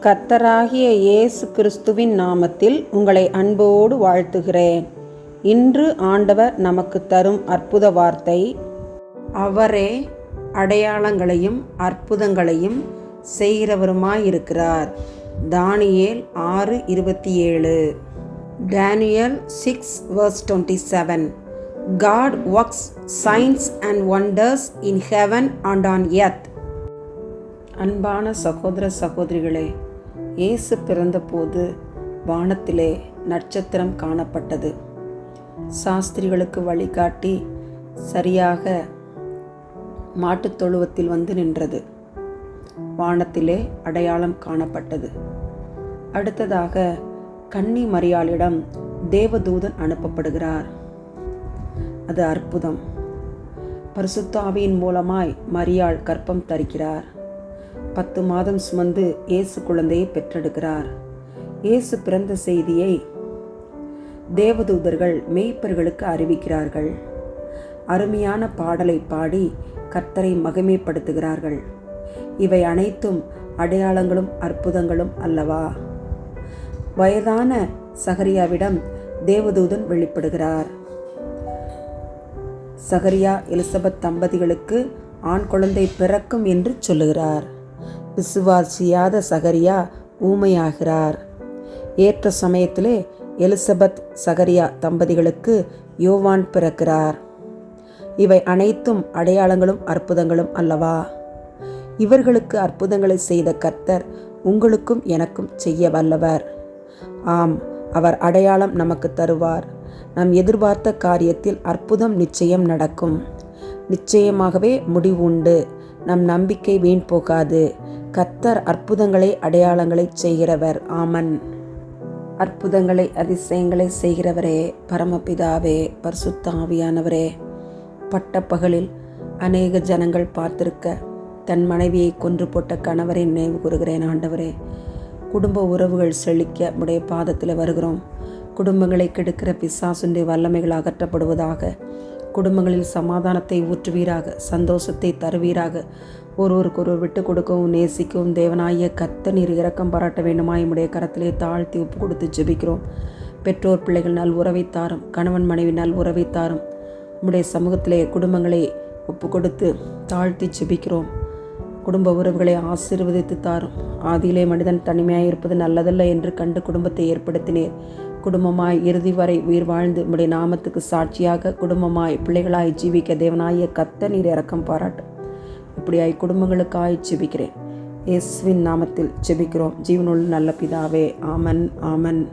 கர்த்தராகிய இயேசு கிறிஸ்துவின் நாமத்தில் உங்களை அன்போடு வாழ்த்துகிறேன். இன்று ஆண்டவர் நமக்கு தரும் அற்புத வார்த்தை அவரே அடையாளங்களையும் அற்புதங்களையும் செய்கிறவருமாயிருக்கிறார். தானியேல் ஆறு இருபத்தி ஏழு Daniel six verse twenty seven. God works signs and wonders in heaven and on earth. அன்பான சகோதர சகோதரிகளே இயேசு பிறந்தபோது வானத்திலே நட்சத்திரம் காணப்பட்டது. சாஸ்திரிகளுக்கு வழிகாட்டி சரியாக மாட்டுத் தொழுவத்தில் வந்து நின்றது. வானத்திலே அடையாளம் காணப்பட்டது. அடுத்ததாக கன்னி மரியாளிடம் தேவதூதன் அனுப்பப்படுகிறார். அது அற்புதம். பரிசுத்தாவியின் மூலமாய் மரியாள் கற்பம் தரிக்கிறார். பத்து மாதம் சுமந்து இயேசு குழந்தையை பெற்றெடுக்கிறார். இயேசு பிறந்த செய்தியை தேவதூதர்கள் மேய்ப்பர்களுக்கு அறிவிக்கிறார்கள். அருமையான பாடலை பாடி கர்த்தரை மகிமைப்படுத்துகிறார்கள். இவை அனைத்தும் அடையாளங்களும் அற்புதங்களும் அல்லவா? வயதான சகரியாவிடம் தேவதூதன் வெளிப்படுகிறார். சகரியா எலிசபெத் தம்பதிகளுக்கு ஆண் குழந்தை பிறக்கும் என்று சொல்லுகிறார். விசுவாசியாத சகரியா ஊமையாகிறார். ஏற்ற சமயத்திலே எலிசபெத் சகரியா தம்பதிகளுக்கு யோவான் பிறக்கிறார். இவை அனைத்தும் அடையாளங்களும் அற்புதங்களும் அல்லவா? இவர்களுக்கு அற்புதங்களை செய்த கர்த்தர் உங்களுக்கும் எனக்கும் செய்ய வல்லவர். ஆம் அவர் அடையாளம் நமக்கு தருவார். நாம் எதிர்பார்த்த காரியத்தில் அற்புதம் நிச்சயம் நடக்கும். நிச்சயமாகவே முடிவு உண்டு நம் நம்பிக்கை வீண் போகாது. கத்தர் அற்புதங்களை அடையாளங்களை செய்கிறவர். ஆமன். அற்புதங்களை அதிசயங்களை செய்கிறவரே பரமபிதாவே பரிசுத்தாவியானவரே பட்டப்பகலில் அநேக ஜனங்கள் பார்த்திருக்க தன் மனைவியை கொன்று போட்ட கணவரை நினைவு கூறுகிறேன் ஆண்டவரே. குடும்ப உறவுகள் செழிக்க உடைய பாதத்தில் வருகிறோம். குடும்பங்களை கெடுக்கிற பிசாசுடைய வல்லமைகள் அகற்றப்படுவதாக குடும்பங்களில் சமாதானத்தை ஊற்றுவீராக சந்தோஷத்தை தருவீராக. ஒருவருக்கொருவர் விட்டு கொடுக்கவும் நேசிக்கவும் தேவனாய கத்த நீர் இரக்கம் பாராட்ட வேண்டுமா என்னுடைய கரத்திலே தாழ்த்தி உப்பு கொடுத்து ஜெபிக்கிறோம். பெற்றோர் பிள்ளைகள் நல் உறவை தாரும் கணவன் மனைவி நல் உறவை தாரும். உம்முடைய சமூகத்திலே குடும்பங்களை ஒப்பு கொடுத்து தாழ்த்தி ஜெபிக்கிறோம். குடும்ப உறவுகளை ஆசீர்வதித்து தாரும். ஆதியிலே மனிதன் தனிமையாக இருப்பது நல்லதல்ல என்று கண்டு குடும்பத்தை ஏற்படுத்தினேன் குடும்பமாய் இறுதி வரை உயிர் வாழ்ந்து உம்முடைய நாமத்துக்கு சாட்சியாக குடும்பமாய் பிள்ளைகளாய் ஜீவிக்க தேவனாய கத்த நீர் இறக்கம் பாராட்டு. இப்படியாய் குடும்பங்களுக்காய் ஜெபிக்கிறேன். இயேசுவின் நாமத்தில் ஜெபிக்கிறோம். ஜீவனுள் நல்ல பிதாவே ஆமன் ஆமன்.